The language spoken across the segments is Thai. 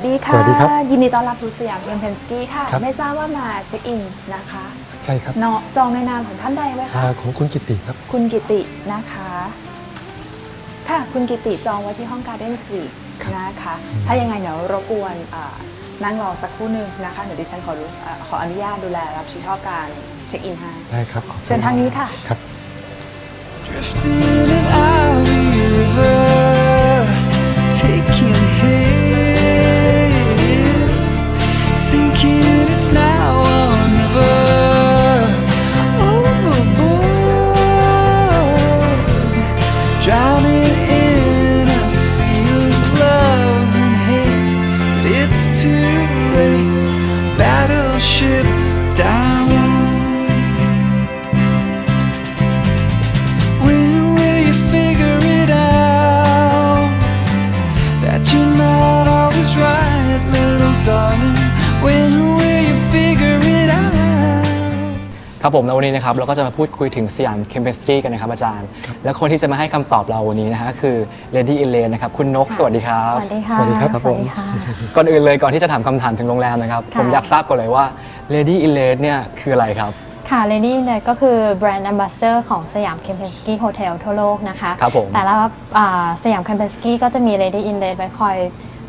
วัสดีค่ะ สวัสดีครับยินดีต้อนรับสู่สยามเอ็มเพนสกี้ค่ะ ครับ ไม่ทราบว่ามาเช็คอินนะคะใช่ครับเนาะจองในนามของท่านใดไว้คะอ่าของคุณกิติครับ คุณกิตินะคะ ค่ะ คุณกิติจองไว้ที่ห้องการ์เด้นสวีทครับนะคะ ถ้ายังไงเดี๋ยวรบกวนอ่านั่งรอสักครู่หนึ่งนะคะเดี๋ยวดิฉันขอรู้อ่าขออนุญาตดูแลรับผิดชอบการเช็คอินให้ ได้ครับขอบคุณเชิญทางนี้ค่ะ ครับ Drifting an Ivy River, taking ครับผมในวันนี้นะครับเราก็จะมาพูดคุยถึงสยามเคมเปสกี้กันนะครับอาจารย์ และคนที่จะมาให้คำตอบเราวันนี้นะฮะก็คือเลดี้อินเลนนะครับคุณนกสวัสดีครับ สวัสดีค่ะ สวัสดีครับสวัสดีค่ะ ก่อนอื่นเลยก่อนที่จะถามคำถามถึงโรงแรมนะครับ ค่ะ ผมอยากทราบก่อนเลยว่า Lady in Red เนี่ยคืออะไรครับ ค่ะ Lady เนี่ยก็คือแบรนด์ a m b a s s a d o r ของสยาม k e m p e n s k y Hotel ทั่วโลกนะคะ ครับผมแต่ละอ่าสยาม k e m p e n s k y ก็จะมี Lady in Red ไว้คอย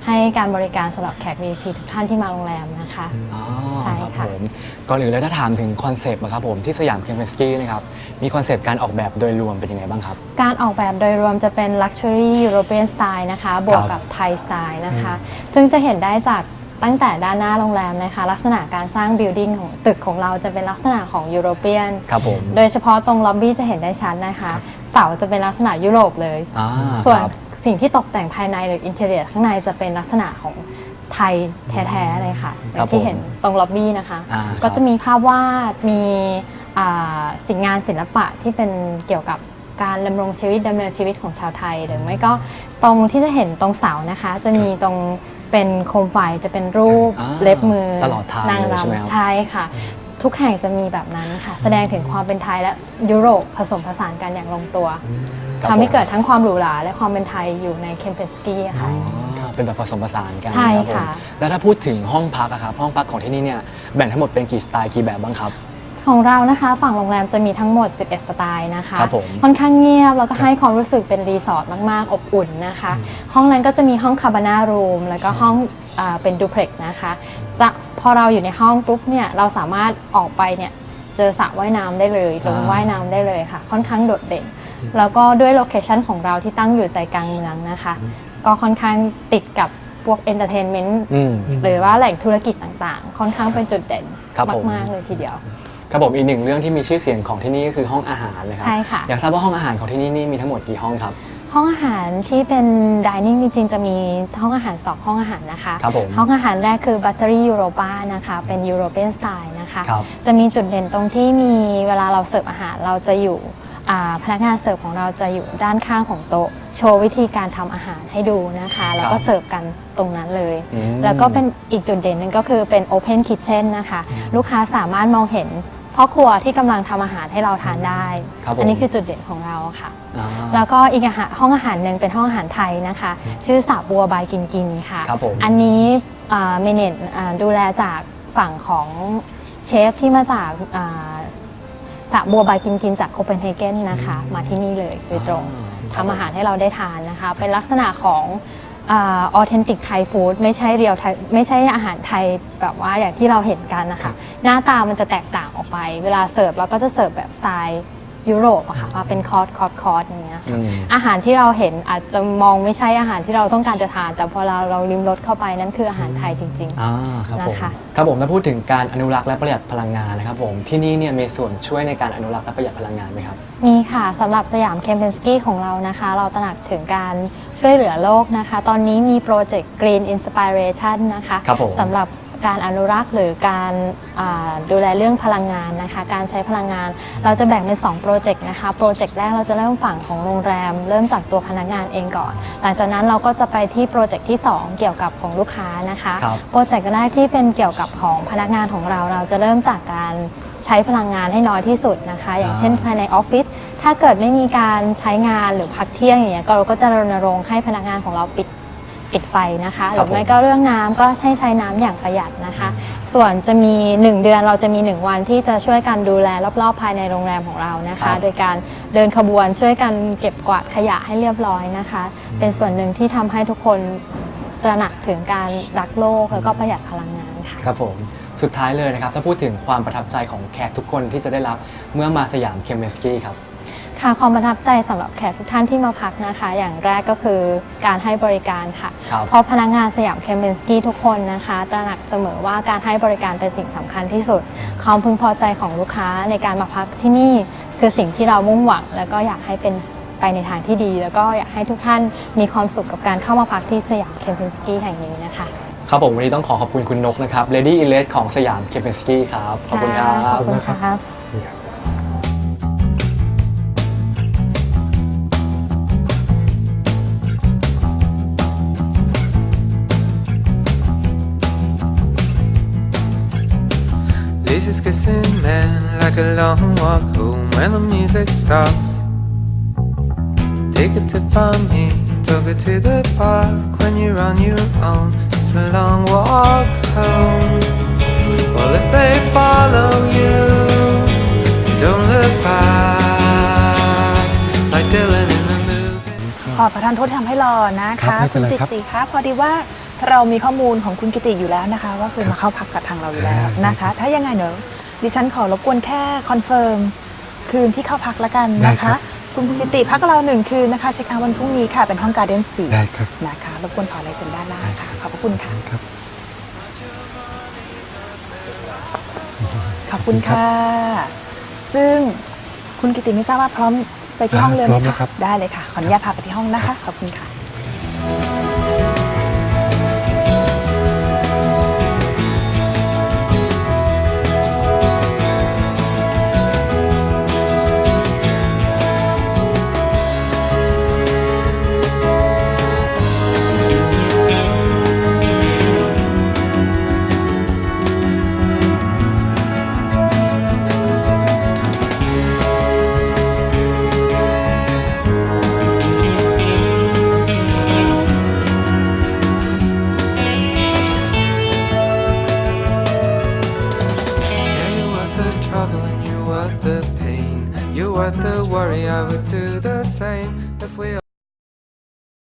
ให้การบริการสำหรับแขก VIP ทุกท่านที่มาโรงแรมนะคะ อ๋อใช่รับค่ะผมก่อนอื่นเลยถ้าถามถึงคอนเซปต์นะครับผมที่สยามเคมเปสกี้นะครับมีคอนเซปต์การออกแบบโดยรวมเป็นยังไงบ้างครับ การออกแบบโดยรวมจะเป็น Luxury European Style นะคะ บวกกับ Thai Style นะคะ ซึ่งจะเห็นได้จากตั้งแต่ด้านหน้าโรงแรมนะคะ ลักษณะการสร้าง building ของตึกของเราจะเป็นลักษณะของยุโรเปียน ครับผมโดยเฉพาะตรงล็อบบี้จะเห็นได้ชัดนะคะ เสาจะเป็นลักษณะยุโรปเลย อ่าส่วนครับ สิ่งที่ตกแต่งภายในหรืออินเทอร์เนียข้างในจะเป็นลักษณะของไทยแท้ๆเลยค่ะอย่างที่เห็นตรงล็อบบี้นะคะอ่าก็ครับจะมีภาพวาดมีอ่าสิ่งงานศิลปะที่เป็นเกี่ยวกับการดำรงชีวิตดำเนินชีวิตของชาวไทย หรือไม่ก็ตรงที่จะเห็นตรงเสานะคะ จะมีตรงเป็นโคมไฟจะเป็นรูปอ่าเล็บมือตลอดทางนางเลยใช่ไหมครับรำใช่ค่ะ ทุกแห่งจะมีแบบนั้นค่ะ แสดงถึงความเป็นไทยและยุโรปผสมผสานกันอย่างลงตัวครับ ทำให้ผมเกิดทั้งความหรูหราและความเป็นไทยอยู่ในเคมเปสกี้ค่ะอ๋อเป็นแบบผสมผสานกันใช่รับผมค่ะ แล้วถ้าพูดถึงห้องพักอะครับห้องพักของที่นี่เนี่ยแบ่งทั้งหมดเป็นกี่สไตล์กี่แบบบ้างครับ ของเรานะคะฝั่งโรงแรมจะมีทั้งหมด 11 สไตล์นะคะ ครับผมค่อนข้างเงียบ แล้วก็ให้ความรู้สึกเป็นรีสอร์ทมากๆ อบอุ่นนะคะ ห้องนั้นก็จะมีห้องคาบาน่ารูมแล้วก็ห้องอาเป็นดูเพล็กนะคะ จะพอเราอยู่ในห้องปุ๊บเนี่ยเราสามารถออกไปเนี่ย เจอสระว่ายน้ำได้เลยลงอ่าว่ายน้ำได้เลยค่ะ ค่อนข้างโดดเด่น แล้วก็ด้วยโลเคชันของเราที่ตั้งอยู่ใจกลางเมืองนะคะ ก็ค่อนข้างติดกับพวกเอนเตอร์เทนเมนต์อืม หรือว่าแหล่งธุรกิจต่างๆ ค่อนข้างเป็นจุดเด่นครับผม มากๆเลยทีเดียว ครับผมอีกหนึ่งเรื่องที่มีชื่อเสียงของที่นี่ก็คือห้องอาหารนะครับใช่ค่ะ อยากทราบว่าห้องอาหารของที่นี่นี่มีทั้งหมดกี่ห้องครับ ห้องอาหารที่เป็นดิเนิ่งจริง ๆ จะมีห้องอาหาร2ห้องอาหารนะคะครับผมห้องอาหารแรกคือ b u t t e r y Europa นะคะเป็น European Style นะคะครับ จะมีจุดเด่นตรงที่มีเวลาเราเสิร์ฟอาหารเราจะอยู่อ่าพนักงานเสิร์ฟของเราจะอยู่ด้านข้างของโต๊ะ โชว์วิธีการทำอาหารให้ดูนะคะ แล้วก็เสิร์ฟกันตรงนั้นเลย อืม แล้วก็เป็นอีกจุดเด่นหนึ่งก็คือเป็น Open Kitchen นะคะ ลูกค้าสามารถมองเห็น พ่อครัวที่กำลังทำอาหารให้เราทานได้ครับผมอันี้คือจุดเด่นของเราค่ะอ่าแล้วก็อีกอาหารห้องอาหารหนึ่งเป็นห้องอาหารไทยนะคะ ชื่อสาบัวบายกินกินค่ะครับผมอันนี้เมเนจดูแลจากฝั่งของเชฟที่มาจากอ่าสาบัวบายกินกินจากโคเปนเฮเกนนะคะ มาที่นี่เลยโดยตรงอ่าทำอาหารให้เราได้ทานนะคะ เป็นลักษณะของ ออเทนติกไทยฟู้ดไม่ใช่เรียวไทยไม่ใช่อาหารไทยแบบว่าอย่างที่เราเห็นกันนะคะ หน้าตามันจะแตกต่างออกไป เวลาเสิร์ฟเราก็จะเสิร์ฟแบบสไตล์ ยุโรปอะค่ะมาเป็นคอร์สคอร์สคอร์สอย่างเงี้ยอืมอาหารที่เราเห็นอาจจะมองไม่ใช่อาหารที่เราต้องการจะทาน แต่พอเราเราลิ้มรสเข้าไปนั่นคืออาหารไทยจริงอ่าครับผมนะคะ ครับผมถ้าพูดถึงการอนุรักษ์และประหยัดพลังงานนะครับผมที่นี่เนี่ยมีส่วนช่วยในการอนุรักษ์และประหยัดพลังงานไหมครับๆมีค่ะสำหรับสยามเคมเปนสกี้ของเรานะคะ เราตระหนักถึงการช่วยเหลือโลกนะคะ ตอนนี้มีโปรเจกต์ Green Inspiration นะคะครับผม สำหรับ การอนุรักษ์หรือการอ่าดูแลเรื่องพลังงานนะคะการใช้พลังงาน เราจะแบ่งเป็น2โปรเจกต์นะคะโปรเจกต์แรกเราจะเริ่มฝั่งของโรงแรม เริ่มจากตัวพนักงานเองก่อน หลังจากนั้นเราก็จะไปที่โปรเจกต์ที่ 2 เกี่ยวกับของลูกค้านะคะครับโปรเจกต์แรกที่เป็นเกี่ยวกับของพนักงานของเรา เราจะเริ่มจากการใช้พลังงานให้น้อยที่สุดนะคะ อย่างเช่นภายในออฟฟิศถ้าเกิดไม่มีการใช้งานหรือพักเที่ยงอย่างเงี้ยก็เราก็จะรณรงค์ให้พนักงานของเราปิด ปิดไฟนะคะหครัรืบอไม่ก็เรื่องน้ำก็ใช้ใช้น้ำอย่างประหยัดนะคะ ส่วนจะมี 1 เดือนเราจะมี 1 วันที่จะช่วยกันดูแลรอบๆภายในโรงแรมของเรานะครัคะบโดยการเดินขบวนช่วยกันเก็บกวาดขยะให้เรียบร้อยนะคะ เป็นส่วนหนึ่งที่ทำให้ทุกคนตระหนักถึงการรักโลกแล้วก็ประหยัดพลังงานค่ะครับผมสุดท้ายเลยนะครับ ถ้าพูดถึงความประทับใจของแขกทุกคนที่จะได้รับเมื่อมาสยามเคมเบสกี้ครับ ค่ะความประทับใจสำหรับแขกทุกท่านที่มาพักนะคะ อย่างแรกก็คือการให้บริการค่ะครับเพราะพนักงานสยามเคมเบนสกี้ทุกคนนะคะ ตระหนักเสมอว่าการให้บริการเป็นสิ่งสำคัญที่สุด ความพึงพอใจของลูกค้าในการมาพักที่นี่คือสิ่งที่เรามุ่งหวัง แล้วก็อยากให้เป็นไปในทางที่ดี แล้วก็อยากให้ทุกท่านมีความสุขกับการเข้ามาพักที่สยามเคมเบนสกี้แห่งนี้นะคะครับผมวันนี้ต้องขอขอบคุณคุณนกนะครับ Lady i l e t ของสยามเคมเบสกี้ครับ ขอบคุณครัขบอบคุณค่ะ This is kissing man like a long walk home when the music stops. Take it to find me, took it to the park when you're on your own. It's a long walk home. Well, if they follow you, don't look back like Dylan in the movie. ขอประทานโทษที่ทำให้รอนะครัคะบไม่เป็นไรณกิครับ ติคะพอดีว่า เรามีข้อมูลของคุณกิติอยู่แล้วนะคะ ว่าเคยมาเข้าพักกับทางเราอยู่แล้วนะคะ ถ้ายังไงเนอะดิฉันขอรบกวนแค่คอนเฟิร์มคืนที่เข้าพักละกันนะได้ครัคะบคุณกิติพักกับเราหนึ่งคืนนะคะ เช็คเอาท์วันพรุ่งนี้ค่ะ เป็นห้องการ์เด้นสวีทได้ครับ นะคะรบกวนขอลายเซ็นด้านล่างค่ะ ขอบพระคุณค่ะ ครับ ขอบคุณค่ะ ซึ่งคุณกิติไม่ทราบว่าพร้อมไปที่ห้องเลยไหมพร้อมแล้วครัคะบ ได้เลยค่ะ ขออนุญาตพาไปที่ห้องนะคะ ขอบคุณค่ะ Yeah,